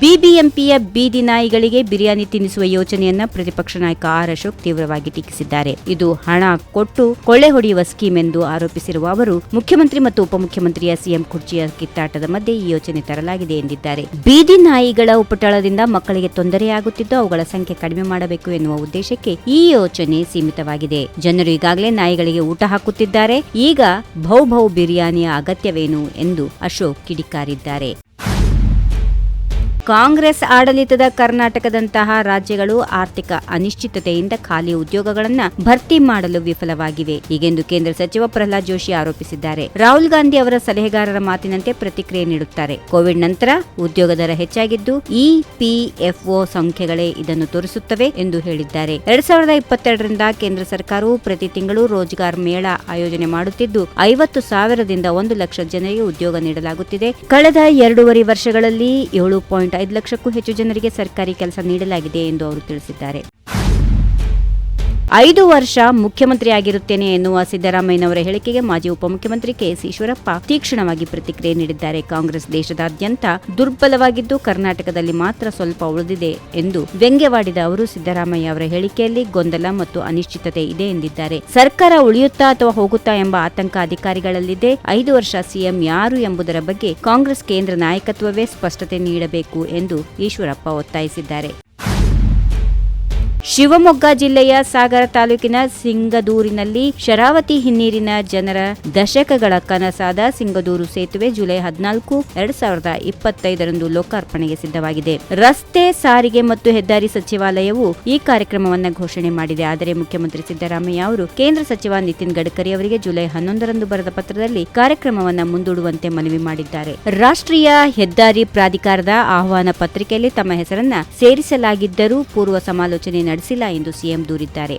ಬಿಬಿಎಂಪಿಯ ಬೀದಿ ನಾಯಿಗಳಿಗೆ ಬಿರಿಯಾನಿ ತಿನ್ನಿಸುವ ಯೋಜನೆಯನ್ನ ಪ್ರತಿಪಕ್ಷ ನಾಯಕ ಆರ್ ಅಶೋಕ್ ತೀವ್ರವಾಗಿ ಟೀಕಿಸಿದ್ದಾರೆ. ಇದು ಹಣ ಕೊಟ್ಟು ಕೊಳ್ಳೆ ಹೊಡೆಯುವ ಸ್ಕೀಮ್ ಎಂದು ಆರೋಪಿಸಿರುವ ಅವರು ಮುಖ್ಯಮಂತ್ರಿ ಮತ್ತು ಉಪಮುಖ್ಯಮಂತ್ರಿಯ ಸಿಎಂ ಕುರ್ಚಿಯ ಕಿತ್ತಾಟದ ಮಧ್ಯೆ ಈ ಯೋಜನೆ ತರಲಾಗಿದೆ ಎಂದಿದ್ದಾರೆ. ಬೀದಿ ನಾಯಿಗಳ ಉಪಟಳದಿಂದ ಮಕ್ಕಳಿಗೆ ತೊಂದರೆಯಾಗುತ್ತಿದ್ದು ಅವುಗಳ ಸಂಖ್ಯೆ ಕಡಿಮೆ ಮಾಡಬೇಕು ಎನ್ನುವ ಉದ್ದೇಶಕ್ಕೆ ಈ ಯೋಜನೆ ಸೀಮಿತವಾಗಿದೆ. ಜನರು ಈಗಾಗಲೇ ನಾಯಿಗಳಿಗೆ ಊಟ ಹಾಕುತ್ತಿದ್ದಾರೆ. ಈಗ ಭೌ ಭೌ ಬಿರಿಯಾನಿಯ ಅಗತ್ಯವೇನು ಎಂದು ಅಶೋಕ್ ಕಿಡಿಕಾರಿದ್ದಾರೆ. ಕಾಂಗ್ರೆಸ್ ಆಡಳಿತದ ಕರ್ನಾಟಕದಂತಹ ರಾಜ್ಯಗಳು ಆರ್ಥಿಕ ಅನಿಶ್ಚಿತತೆಯಿಂದ ಖಾಲಿ ಉದ್ಯೋಗಗಳನ್ನು ಭರ್ತಿ ಮಾಡಲು ವಿಫಲವಾಗಿವೆ. ಹೀಗೆಂದು ಕೇಂದ್ರ ಸಚಿವ ಪ್ರಹ್ಲಾದ್ ಜೋಶಿ ಆರೋಪಿಸಿದ್ದಾರೆ. ರಾಹುಲ್ ಗಾಂಧಿ ಅವರ ಸಲಹೆಗಾರರ ಮಾತಿನಂತೆ ಪ್ರತಿಕ್ರಿಯೆ ನೀಡುತ್ತಾರೆ. ಕೋವಿಡ್ ನಂತರ ಉದ್ಯೋಗ ದರ ಹೆಚ್ಚಾಗಿದ್ದು ಇಪಿಎಫ್ಒ ಸಂಖ್ಯೆಗಳೇ ಇದನ್ನು ತೋರಿಸುತ್ತವೆ ಎಂದು ಹೇಳಿದ್ದಾರೆ. ಎರಡ್ ಸಾವಿರದ ಇಪ್ಪತ್ತೆರಡರಿಂದ ಕೇಂದ್ರ ಸರ್ಕಾರವು ಪ್ರತಿ ತಿಂಗಳು ರೋಜ್ಗಾರ್ ಮೇಳ ಆಯೋಜನೆ ಮಾಡುತ್ತಿದ್ದು, ಐವತ್ತು ಸಾವಿರದಿಂದ ಒಂದು ಲಕ್ಷ ಜನರಿಗೆ ಉದ್ಯೋಗ ನೀಡಲಾಗುತ್ತಿದೆ. ಕಳೆದ ಎರಡೂವರೆ ವರ್ಷಗಳಲ್ಲಿ ಏಳು ಪಾಯಿಂಟ್ ಐದು ಲಕ್ಷಕ್ಕೂ ಹೆಚ್ಚು ಜನರಿಗೆ ಸರ್ಕಾರಿ ಕೆಲಸ ನೀಡಲಾಗಿದೆ ಎಂದು ಅವರು ತಿಳಿಸಿದ್ದಾರೆ. ಐದು ವರ್ಷ ಮುಖ್ಯಮಂತ್ರಿಯಾಗಿರುತ್ತೇನೆ ಎನ್ನುವ ಸಿದ್ದರಾಮಯ್ಯನವರ ಹೇಳಿಕೆಗೆ ಮಾಜಿ ಉಪಮುಖ್ಯಮಂತ್ರಿ ಕೆಎಸ್ ಈಶ್ವರಪ್ಪ ತೀಕ್ಷ್ಣವಾಗಿ ಪ್ರತಿಕ್ರಿಯೆ ನೀಡಿದ್ದಾರೆ. ಕಾಂಗ್ರೆಸ್ ದೇಶದಾದ್ಯಂತ ದುರ್ಬಲವಾಗಿದ್ದು ಕರ್ನಾಟಕದಲ್ಲಿ ಮಾತ್ರ ಸ್ವಲ್ಪ ಉಳಿದಿದೆ ಎಂದು ವ್ಯಂಗ್ಯವಾಡಿದ ಅವರು ಸಿದ್ದರಾಮಯ್ಯ ಅವರ ಹೇಳಿಕೆಯಲ್ಲಿ ಗೊಂದಲ ಮತ್ತು ಅನಿಶ್ಚಿತತೆ ಇದೆ ಎಂದಿದ್ದಾರೆ. ಸರ್ಕಾರ ಉಳಿಯುತ್ತಾ ಅಥವಾ ಹೋಗುತ್ತಾ ಎಂಬ ಆತಂಕ ಅಧಿಕಾರಿಗಳಲ್ಲಿದೆ. ಐದು ವರ್ಷ ಸಿಎಂ ಯಾರು ಎಂಬುದರ ಬಗ್ಗೆ ಕಾಂಗ್ರೆಸ್ ಕೇಂದ್ರ ನಾಯಕತ್ವವೇ ಸ್ಪಷ್ಟತೆ ನೀಡಬೇಕು ಎಂದು ಈಶ್ವರಪ್ಪ ಒತ್ತಾಯಿಸಿದ್ದಾರೆ. ಶಿವಮೊಗ್ಗ ಜಿಲ್ಲೆಯ ಸಾಗರ ತಾಲೂಕಿನ ಸಿಂಗದೂರಿನಲ್ಲಿ ಶರಾವತಿ ಹಿನ್ನೀರಿನ ಜನರ ದಶಕಗಳ ಕನಸಾದ ಸಿಂಗದೂರು ಸೇತುವೆ ಜುಲೈ ಹದಿನಾಲ್ಕು, ಎರಡ್ ಸಾವಿರದ ಇಪ್ಪತ್ತೈದರಂದು ಲೋಕಾರ್ಪಣೆಗೆ ಸಿದ್ಧವಾಗಿದೆ. ರಸ್ತೆ ಸಾರಿಗೆ ಮತ್ತು ಹೆದ್ದಾರಿ ಸಚಿವಾಲಯವು ಈ ಕಾರ್ಯಕ್ರಮವನ್ನು ಘೋಷಣೆ ಮಾಡಿದೆ. ಆದರೆ ಮುಖ್ಯಮಂತ್ರಿ ಸಿದ್ದರಾಮಯ್ಯ ಅವರು ಕೇಂದ್ರ ಸಚಿವ ನಿತಿನ್ ಗಡ್ಕರಿ ಅವರಿಗೆ ಜುಲೈ ಹನ್ನೊಂದರಂದು ಬರೆದ ಪತ್ರದಲ್ಲಿ ಕಾರ್ಯಕ್ರಮವನ್ನು ಮುಂದೂಡುವಂತೆ ಮನವಿ ಮಾಡಿದ್ದಾರೆ. ರಾಷ್ಟ್ರೀಯ ಹೆದ್ದಾರಿ ಪ್ರಾಧಿಕಾರದ ಆಹ್ವಾನ ಪತ್ರಿಕೆಯಲ್ಲಿ ತಮ್ಮ ಹೆಸರನ್ನ ಸೇರಿಸಲಾಗಿದ್ದರೂ ಪೂರ್ವ ಸಮಾಲೋಚನೆ ನಡೆಸಿಲ್ಲ ಎಂದು ಸಿಎಂ ದೂರಿದ್ದಾರೆ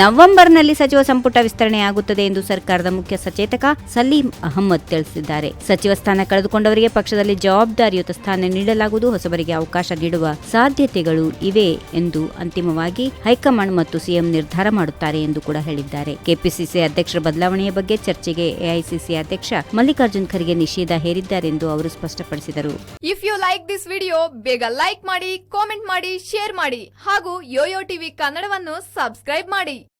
ನವೆಂಬರ್ನಲ್ಲಿ ಸಚಿವ ಸಂಪುಟ ವಿಸ್ತರಣೆಯಾಗುತ್ತದೆ ಎಂದು ಸರ್ಕಾರದ ಮುಖ್ಯ ಸಚೇತಕ ಸಲೀಂ ಅಹಮದ್ ತಿಳಿಸಿದ್ದಾರೆ. ಸಚಿವ ಸ್ಥಾನ ಕಳೆದುಕೊಂಡವರಿಗೆ ಪಕ್ಷದಲ್ಲಿ ಜವಾಬ್ದಾರಿಯುತ ಸ್ಥಾನ ನೀಡಲಾಗುವುದು, ಹೊಸಬರಿಗೆ ಅವಕಾಶ ನೀಡುವ ಸಾಧ್ಯತೆಗಳು ಇವೆ ಎಂದು ಅಂತಿಮವಾಗಿ ಹೈಕಮಾಂಡ್ ಮತ್ತು ಸಿಎಂ ನಿರ್ಧಾರ ಮಾಡುತ್ತಾರೆ ಎಂದು ಕೂಡ ಹೇಳಿದ್ದಾರೆ. ಕೆಪಿಸಿಸಿ ಅಧ್ಯಕ್ಷರ ಬದಲಾವಣೆಯ ಬಗ್ಗೆ ಚರ್ಚೆಗೆ ಎಐಸಿಸಿ ಅಧ್ಯಕ್ಷ ಮಲ್ಲಿಕಾರ್ಜುನ್ ಖರ್ಗೆ ನಿಷೇಧ ಹೇರಿದ್ದಾರೆಂದು ಅವರು ಸ್ಪಷ್ಟಪಡಿಸಿದರು. If you like this video ಬೇಗ ಲೈಕ್ ಮಾಡಿ ಕಾಮೆಂಟ್ ಮಾಡಿ ಶೇರ್ ಮಾಡಿ ಹಾಗೂ ಯೋಯೋ ಟಿವಿ ಕನ್ನಡವನ್ನು ಸಬ್ಸ್ಕ್ರೈಬ್ ಮಾಡಿ. い